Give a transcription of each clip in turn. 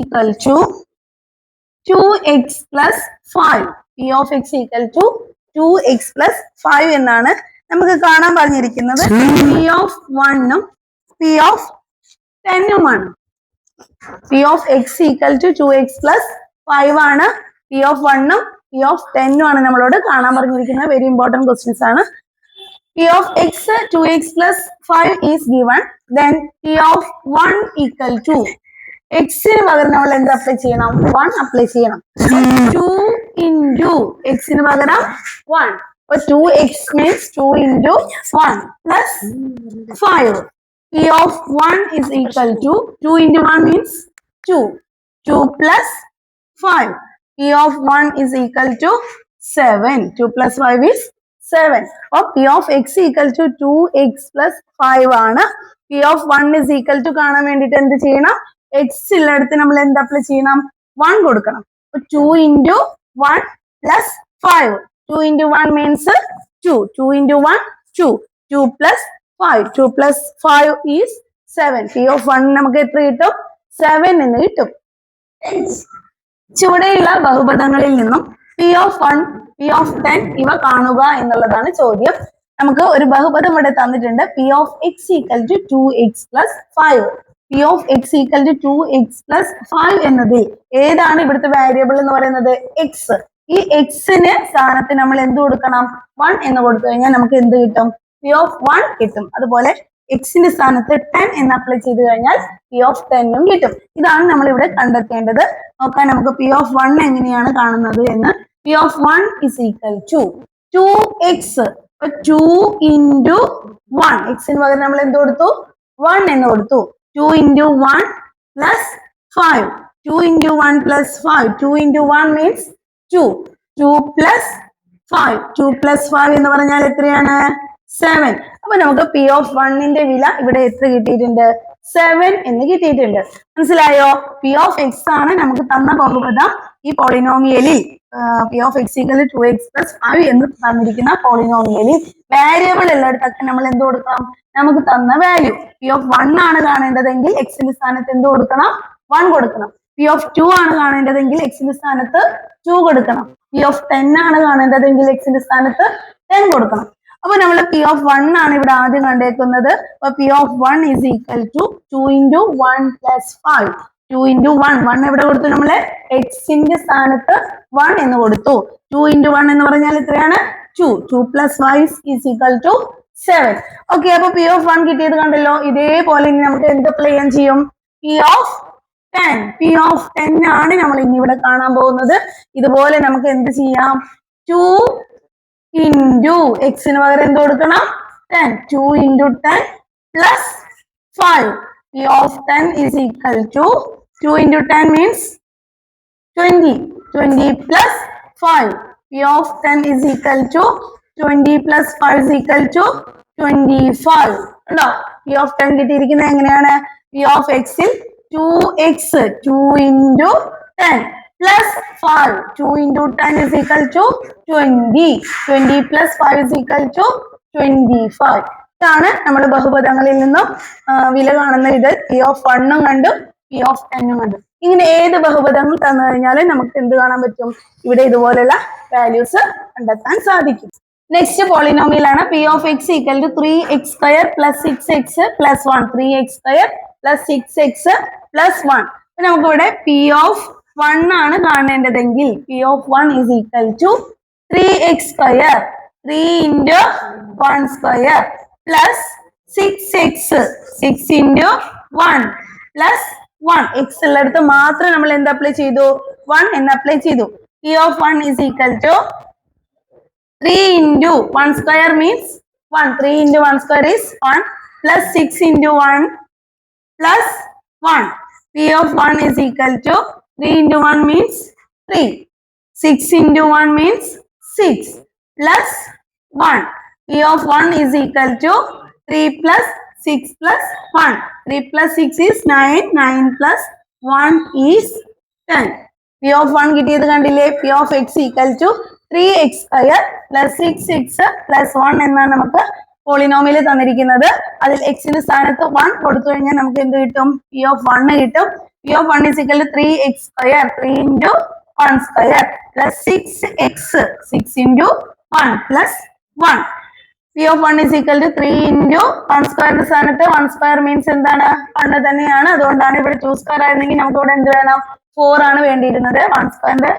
Equal to two X plus five P of X equal to two X plus five എന്നാണ് നമുക്ക് കാണാൻ പറഞ്ഞിരിക്കുന്നത്. P of വണ്ണും P of ടെന്നുമാണ് P of X equal to two X plus five ആണ്. P of വണ്ണും P of ടെന്നും ആണ് നമ്മളോട് കാണാൻ പറഞ്ഞിരിക്കുന്നത്. വെരി ഇമ്പോർട്ടന്റ് ക്വസ്റ്റ്യൻസ് ആണ്. Of X two X plus five is given then P of one equal to എക്സിന് പകരം നമ്മൾ എന്ത് അപ്ലൈ ചെയ്യണം? വൺ അപ്ലൈ ചെയ്യണം. ടു ഇന്റു എക്സിന് പകരം വൺ അപ്പൊ two X means two into one plus five P of one is equal to two into one means two two plus five P of one is equal to seven two plus five is seven അപ്പൊ P of X equal to two X plus five ആണ്. P of one is equal to കാണാൻ വേണ്ടിട്ട് എന്ത് ചെയ്യണം? X ഉള്ളിടത്ത് നമ്മൾ എന്താ apply ചെയ്യണം? വൺ കൊടുക്കണം. അപ്പൊ two into one plus five two into one means two two into one two two plus five two plus five is seven P of one നമുക്ക് എത്ര കിട്ടും? സെവൻ എന്ന് കിട്ടും. ചുവടെയുള്ള ബഹുപദങ്ങളിൽ നിന്നും P of one P of ten ഇവ കാണുക എന്നുള്ളതാണ് ചോദ്യം. നമുക്ക് ഒരു ബഹുപദം ഇവിടെ തന്നിട്ടുണ്ട്. P of X equal to two X plus five P of X equal to two X plus five എന്നതിൽ ഏതാണ് ഇവിടുത്തെ വേരിയബിൾ എന്ന് പറയുന്നത്? എക്സ് ഈ എക്സിന് സ്ഥാനത്ത് നമ്മൾ എന്ത് കൊടുക്കണം? വൺ എന്ന് കൊടുത്തു കഴിഞ്ഞാൽ നമുക്ക് എന്ത് കിട്ടും? പി ഓഫ് വൺ കിട്ടും. അതുപോലെ എക്സിന്റെ സ്ഥാനത്ത് ടെൻ എന്ന് അപ്ലൈ ചെയ്ത് കഴിഞ്ഞാൽ പി ഓഫ് ടെന്നും കിട്ടും. ഇതാണ് നമ്മൾ ഇവിടെ കണ്ടെത്തേണ്ടത്. നോക്കാൻ നമുക്ക് പി ഓഫ് വൺ എങ്ങനെയാണ് കാണുന്നത് എന്ന്. P of one is equal to two X two into one എക്സിന് പകരം നമ്മൾ എന്ത് കൊടുത്തു? വൺ എന്ന് കൊടുത്തു. Two into one plus five two into one plus five two into one means two two plus five two plus five എന്ന് പറഞ്ഞാൽ എത്രയാണ്? സെവൻ അപ്പൊ നമുക്ക് പി ഓഫ് വണ്ണിന്റെ വില ഇവിടെ എത്ര കിട്ടിയിട്ടുണ്ട്? സെവൻ എന്ന് കിട്ടിയിട്ടുണ്ട്. മനസ്സിലായോ? പി ഓഫ് എക്സ് ആണ് നമുക്ക് തന്ന ബഹുപദം ഈ പോളിനോമിയലിൽ P of X equal to X plus five എന്ന് തന്നിരിക്കുന്ന പോളിനോമിയലിൽ വാരിയബിൾ ഉള്ളിടത്തൊക്കെ നമ്മൾ എന്ത് കൊടുക്കണം? നമുക്ക് തന്ന വാല്യൂ പി ഓഫ് വൺ ആണ് കാണേണ്ടതെങ്കിൽ എക്സിന്റെ സ്ഥാനത്ത് എന്ത് കൊടുക്കണം? വൺ കൊടുക്കണം. പി ഓഫ് ടു ആണ് കാണേണ്ടതെങ്കിൽ എക്സിന്റെ സ്ഥാനത്ത് ടു കൊടുക്കണം. പി ഓഫ് ടെൻ ആണ് കാണേണ്ടതെങ്കിൽ എക്സിന്റെ സ്ഥാനത്ത് ടെൻ കൊടുക്കണം. അപ്പൊ നമ്മൾ പി ഓഫ് വൺ ആണ് ഇവിടെ ആദ്യം കണ്ടേക്കുന്നത്. അപ്പൊ P of one is equal to two into one plus five two into one one എവിടെ കൊടുത്തു നമ്മൾ? എക്സിന്റെ സ്ഥാനത്ത് വൺ എന്ന് കൊടുത്തു. ടു ഇന്റു വൺ എന്ന് പറഞ്ഞാൽ എത്രയാണ്? Two two plus five is equal to seven okay അപ്പൊ പി ഓഫ് വൺ കിട്ടിയത് കണ്ടല്ലോ. ഇതേപോലെ ഇനി നമുക്ക് എന്ത് അപ്ലൈ ചെയ്യാൻ ചെയ്യും? P of ten P of ten ആണ് നമ്മൾ ഇനി ഇവിടെ കാണാൻ പോകുന്നത്. ഇതുപോലെ നമുക്ക് എന്ത് ചെയ്യാം? ടു ഇന്റു എക്സിന് പകരം എന്ത് കൊടുക്കണം? Ten two into ten plus five P of ten is equal to two into ten means twenty twenty plus five of ten is equal to twenty plus five is equal to twenty five ഉണ്ടോ P of ten കിട്ടിയിരിക്കുന്നത് എങ്ങനെയാണ്? P of എക്സിൽ two X two into ten plus five two into ten is equal to twenty twenty plus five is equal to twenty five ഇതാണ് നമ്മൾ ബഹുപദങ്ങളിൽ നിന്നും വില കാണുന്ന ഇത്. പി ഓഫ് വണ്ണും കണ്ടു പി ഓഫ് ടെന്നും കണ്ടു. ഇങ്ങനെ ഏത് ബഹുപദങ്ങൾ തന്നു കഴിഞ്ഞാലും നമുക്ക് എന്ത് കാണാൻ പറ്റും? ഇവിടെ ഇതുപോലുള്ള വാല്യൂസ് കണ്ടെത്താൻ സാധിക്കും. നെക്സ്റ്റ് പോളിനോമിയലാണ് P of X equal to three X square plus six X plus one three X square plus six X plus one നമുക്കിവിടെ പി ഓഫ് വൺ ആണ് കാണേണ്ടതെങ്കിൽ P of one is equal to three X square three into one square plus six X six into one plus one X ഉള്ളിടത്ത് മാത്രം നമ്മൾ എന്ത് apply ചെയ്തു one എന്ന് apply ചെയ്തു P of one is equal to three into one square means one three into one square is one plus six into one plus 1. P of 1 is equal to 3 into 1 means 3. 6 into 1 means 6 plus 1. P of 1 is equal to 3 plus 6 plus 1. 3 plus 6 is 9. 9 plus 1 is 10. P of 1 കിട്ടിയത് കണ്ടില്ലേ P of x equal to 3x square plus 6x plus 1 എന്നാണ് നമുക്ക് polynomial തന്നിരിക്കുന്നത് അതിൽ എക്സിന്റെ സ്ഥാനത്ത് one കൊടുത്തു കഴിഞ്ഞാൽ നമുക്ക് എന്ത് കിട്ടും പി ഓഫ് വണ്ണ് കിട്ടും P of one is equal three X square three into one square plus six X six into one plus one P of one is equal to three into one സ്ക്വയറിന്റെ സ്ഥാനത്ത് one square means എന്താണ്? One തന്നെയാണ്. അതുകൊണ്ടാണ് ഇവിടെ to square ആയിരുന്നെങ്കിൽ നമുക്ക് ഇവിടെ എന്ത് വേണം? ഫോർ ആണ് വേണ്ടിയിരുന്നത്. വൺ സ്ക്വയറിന്റെ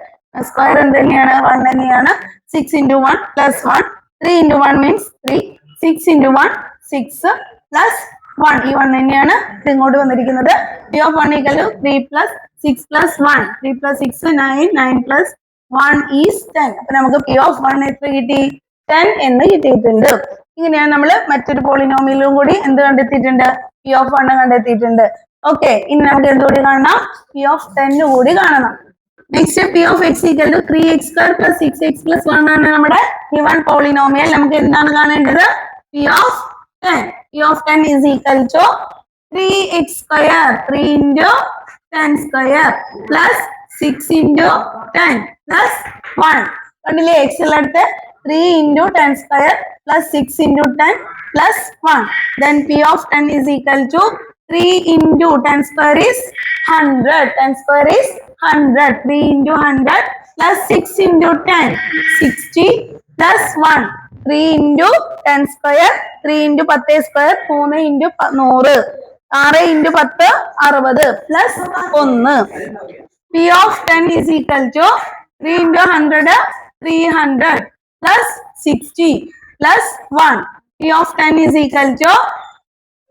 സ്ക്വയർ എന്ത് തന്നെയാണ്? വൺ തന്നെയാണ്. Six into one plus one three into one means three six into one six plus one ഈ വൺ തന്നെയാണ് ഇത് ഇങ്ങോട്ട് വന്നിരിക്കുന്നത്. P of one equal to three plus six plus one three plus six nine nine plus one is ten അപ്പൊ നമുക്ക് P of one എത്ര കിട്ടി? Ten എന്ന് കിട്ടിയിട്ടുണ്ട്. ഇങ്ങനെയാണ് നമ്മൾ മറ്റൊരു പോളിനോമിയലും കൂടി എന്ത് കണ്ടെത്തിയിട്ടുണ്ട്? പി ഓഫ് വൺ കണ്ടെത്തിയിട്ടുണ്ട്. ഓക്കെ ഇനി നമുക്ക് എന്തുകൂടി കാണണം? പി ഓഫ് ടെൻ കൂടി കാണണം. Next P of X equal to three X square plus six X plus one ആണ് നമ്മുടെ ഗിവൺ പോളിനോമിയൽ നമുക്ക് എന്താണ് കാണേണ്ടത്? P of ten P of ten is equal to three X square three into ten square plus six into ten plus one കണ്ടില്ലേ? X ഉള്ളടുത്ത് 3 into 10 square plus 6 into 10 plus 1. Then P of 10 is equal to 3 into 10 square is 100. 10 square is 100. 3 into 100 plus 6 into 10. 60 plus 1. 3 into 10 square. 3 into 10 square. 3 into 100. 6 into 10 60 plus 1. P of 10 is equal to 3 into 100 300. plus 60 plus 1. P of 10 is equal to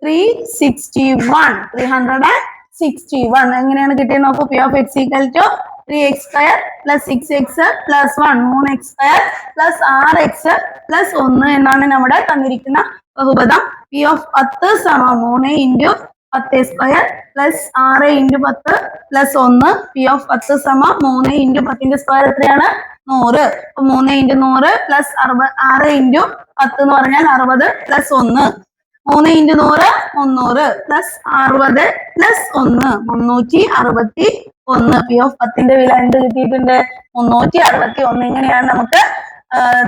361. 361. എങ്ങനെയാണ് കിട്ടിയത് നോക്കൂ P of X equal to three X plus plus six X plus one plus X എന്നാണ് നമ്മുടെ തന്നിരിക്കുന്ന ബഹുപദം P of പത്ത് സമ മൂന്ന് ഇന്റു പത്ത് സ്ക്വയർ പ്ലസ് ആറ് ഇന്റു പത്ത് പ്ലസ് ഒന്ന് പി ഓഫ് പത്ത് സമ മൂന്ന് ഇന്റു പത്തിന്റെ സ്ക്വയർ എത്രയാണ് നൂറ്. മൂന്ന് ഇന്റു നൂറ് പ്ലസ് അറുപത് ആറ് ഇന്റു പത്ത് എന്ന് പറഞ്ഞാൽ അറുപത് പ്ലസ് ഒന്ന്. മൂന്ന് ഇന്റു നൂറ് മുന്നൂറ് പ്ലസ് അറുപത് പ്ലസ് ഒന്ന്. മുന്നൂറ്റി അറുപത്തി ഒന്ന്. പി ഓഫ് പത്തിന്റെ വില എന്ത് കിട്ടിയിട്ടുണ്ട്? മുന്നൂറ്റി അറുപത്തി ഒന്ന്. ഇങ്ങനെയാണ് നമുക്ക്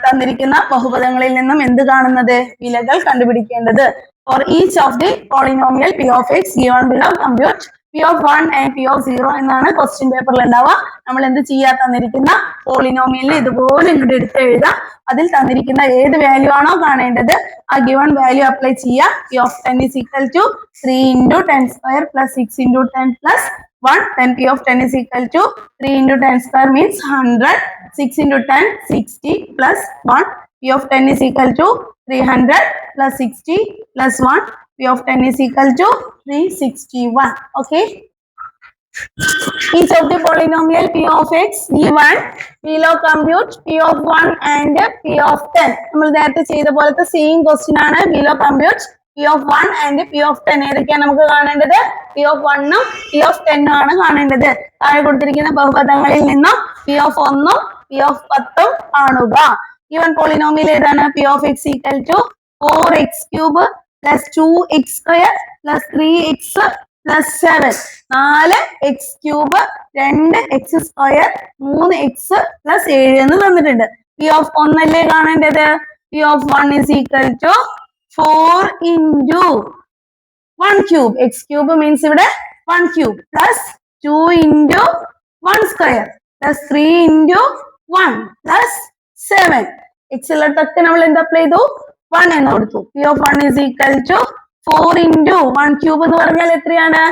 തന്നിരിക്കുന്ന ബഹുപദങ്ങളിൽ നിന്നും എന്ത് കാണുന്നത്? വിലകൾ കണ്ടുപിടിക്കേണ്ടത്. For each of the polynomial P of X given below compute P of one and P of zero എന്നാണ് ക്വസ്റ്റ്യൻ പേപ്പറിൽ ഉണ്ടാവുക. നമ്മൾ എന്ത് ചെയ്യാ തന്നിരിക്കുന്ന പോളിനോമിയലിൽ ഇതുപോലെ ഇങ്ങോട്ട് എടുത്ത് എഴുതാം. അതിൽ തന്നിരിക്കുന്ന ഏത് വാല്യൂ ആണോ കാണേണ്ടത് ആ ഗിവൺ വാല്യൂ അപ്ലൈ ചെയ്യുക P of ten is equal to three into ten square plus six into ten plus one ten P of ten is equal to three into ten square means hundred six into ten sixty plus one P of ten is equal to three hundred plus sixty plus one P of 10 is equal to 361. Okay. Each of the polynomial P of x given, P log compute P of 1 and P of 10. നമ്മൾ നേരത്തെ ചെയ്ത പോലത്തെ same question. ആണ് P log compute P of 1 and P of 10 ഏതൊക്കെയാണ് നമുക്ക് കാണേണ്ടത് P of 1 ഉം P of 10 ഉം ആണ് കാണേണ്ടത് താഴെ കൊടുത്തിരിക്കുന്ന ബഹുപദങ്ങളിൽ നിന്നും P of 1 ഉം P of 10 ഉം കാണുക. ഈവൻ polynomial ഏതാണ് P of x equal to 4x cube plus 2x square plus 3x plus seven നാല് എക്സ് ക്യൂബ് രണ്ട് എക്സ് സ്ക്വയർ മൂന്ന് എക്സ് പ്ലസ് ഏഴ് എന്ന് തന്നിട്ടുണ്ട്. പി ഓഫ് ഒന്നല്ലേ കാണേണ്ടത്? P of one is equal to four into one cube X cube means ഇവിടെ one cube plus two into one square plus three into one plus seven X ഉള്ളിടത്തൊക്കെ നമ്മൾ എന്താ apply ചെയ്തു? One എന്ന് കൊടുത്തു P of one is equal to four into one cube എന്ന് പറഞ്ഞാൽ എത്രയാണ്?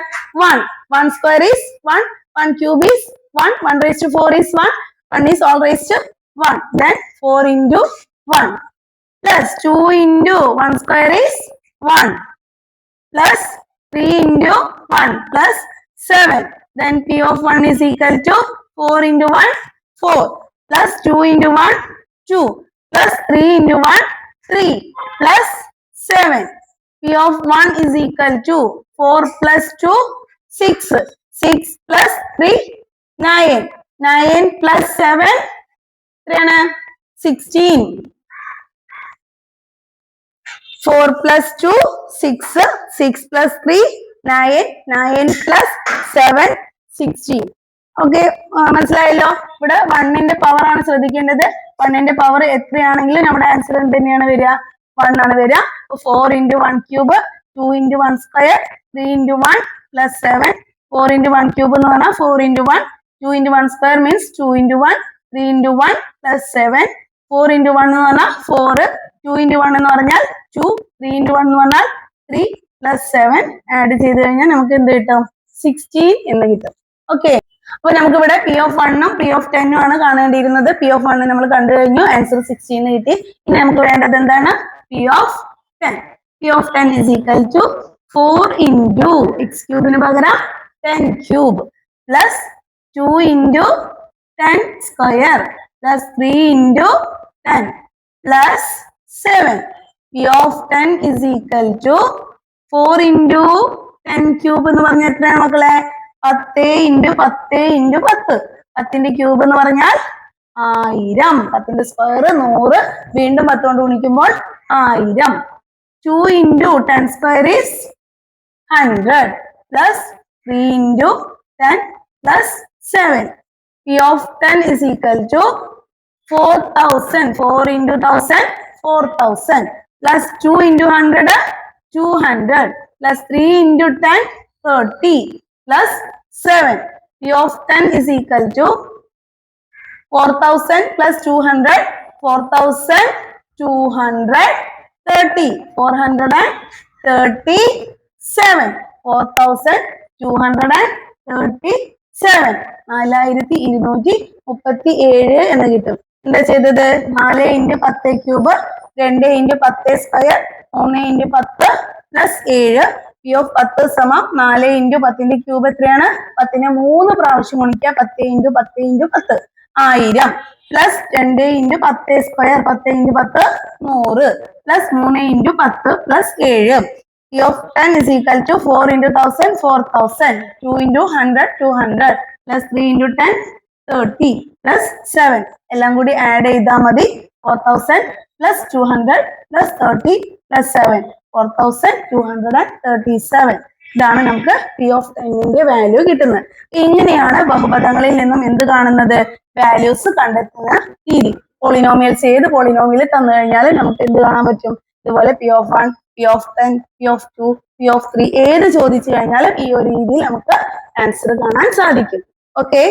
One one square is one one cube is one one raise to four is one one is all raise to one then four into one plus two into one square is one plus 3 into 1 plus 7. Then P of 1 is equal to 4 into 1, 4 plus 2 into 1, 2 plus 3 into 1, 3 plus 7. P of 1 is equal to 4 plus 2, 6. 6 plus 3, 9. 9 plus 7, 16. 4 plus 2, 6. 6 plus 3, 9. 9 plus 7, 16. Okay മനസ്സിലായല്ലോ? ഇവിടെ വണ്ണിന്റെ power ആണ് ശ്രദ്ധിക്കേണ്ടത്. വണ്ണിന്റെ power എത്രയാണെങ്കിലും നമ്മുടെ answer എന്ത് തന്നെയാണ് വരിക. വൺ ആണ് വരിക. Four into one cube two into one square three into one plus seven four into one cube എന്ന് പറഞ്ഞാൽ four into one two into one square means two into one three into one plus seven four into one എന്ന് പറഞ്ഞാൽ four to into one എന്ന് പറഞ്ഞാൽ to three into one എന്ന് പറഞ്ഞാൽ three plus seven add ചെയ്ത് കഴിഞ്ഞാൽ നമുക്ക് എന്ത് കിട്ടും? സിക്സ്റ്റീൻ എന്ന് കിട്ടും. ഓക്കെ അപ്പൊ നമുക്ക് ഇവിടെ പി ഓഫ് വണ്ണും പി ഓഫ് ടെന്നും ആണ് കാണേണ്ടിയിരുന്നത്. പി ഓഫ് വണ്ണ് നമ്മൾ കണ്ടു കഴിഞ്ഞു. ആൻസർ സിക്സ്റ്റീൻ കിട്ടി. ഇനി നമുക്ക് വേണ്ടത് എന്താണ്? P of ten P of ten is equal to four into X ക്യൂബിന് പകരം ten cube plus two into ten square plus three into ten plus seven P of ten is equal to four into ten cube എന്ന് പറഞ്ഞ എത്രയാണ് മക്കളെ? പത്ത് into പത്ത് into പത്ത്. പത്തിന്റെ cube എന്ന് പറഞ്ഞാൽ ആയിരം. പത്തിന്റെ സ്ക്വയർ നൂറ്. വീണ്ടും പത്ത് കൊണ്ട് ഗുണിക്കുമ്പോൾ ആയിരം. Two into ten square is hundred. Plus three into ten plus seven. P of ten is equal to four thousand. Four into thousand four thousand. Plus two into hundred two hundred. Plus three into ten thirty. Plus seven P of ten is equal to four thousand plus two hundred four thousand എന്ന് കിട്ടും. എന്താ ചെയ്തത്? നാല് into പത്ത് cube രണ്ട് into പത്ത് square മൂന്ന് into പത്ത് പ്ലസ് ഏഴ് പി ഓഫ് പത്ത് സമം നാല് ഇന്റു പത്തിന്റെ ക്യൂബ് എത്രയാണ്? പത്തിനെ മൂന്ന് പ്രാവശ്യം ഗുണിക്കുക. പത്ത് ഇന്റു പത്ത് ഇന്റു പത്ത്. ആയിരം. പ്ലസ് രണ്ട് ഇന്റു പത്ത് സ്ക്വയർ പത്ത് ഇന്റു പത്ത് നൂറ്. പ്ലസ് മൂന്ന് ഇന്റു പത്ത് പ്ലസ് ഏഴ്. P of ten is equal to four into thousand four thousand two into hundred two hundred plus three into ten thirty plus seven എല്ലാം കൂടി ആഡ് ചെയ്താൽ മതി. Four thousand plus two hundred plus thirty plus seven four thousand two hundred and thirty seven ഇതാണ് നമുക്ക് P of ടെന്നിന്റെ value കിട്ടുന്നത്. ഇങ്ങനെയാണ് ബഹുപദങ്ങളിൽ നിന്നും എന്ത് കാണുന്നത്? വാല്യൂസ് കണ്ടെത്തുന്ന രീതി. പോളിനോമിയൽസ് ഏത് പോളിനോമിയൽ തന്നു കഴിഞ്ഞാൽ നമുക്ക് എന്ത് കാണാൻ പറ്റും? ഇതുപോലെ P of one P of ten P of two P of three ഏത് ചോദിച്ചു കഴിഞ്ഞാലും ഈ ഒരു രീതിയിൽ നമുക്ക് ആൻസർ കാണാൻ സാധിക്കും. ഓക്കെ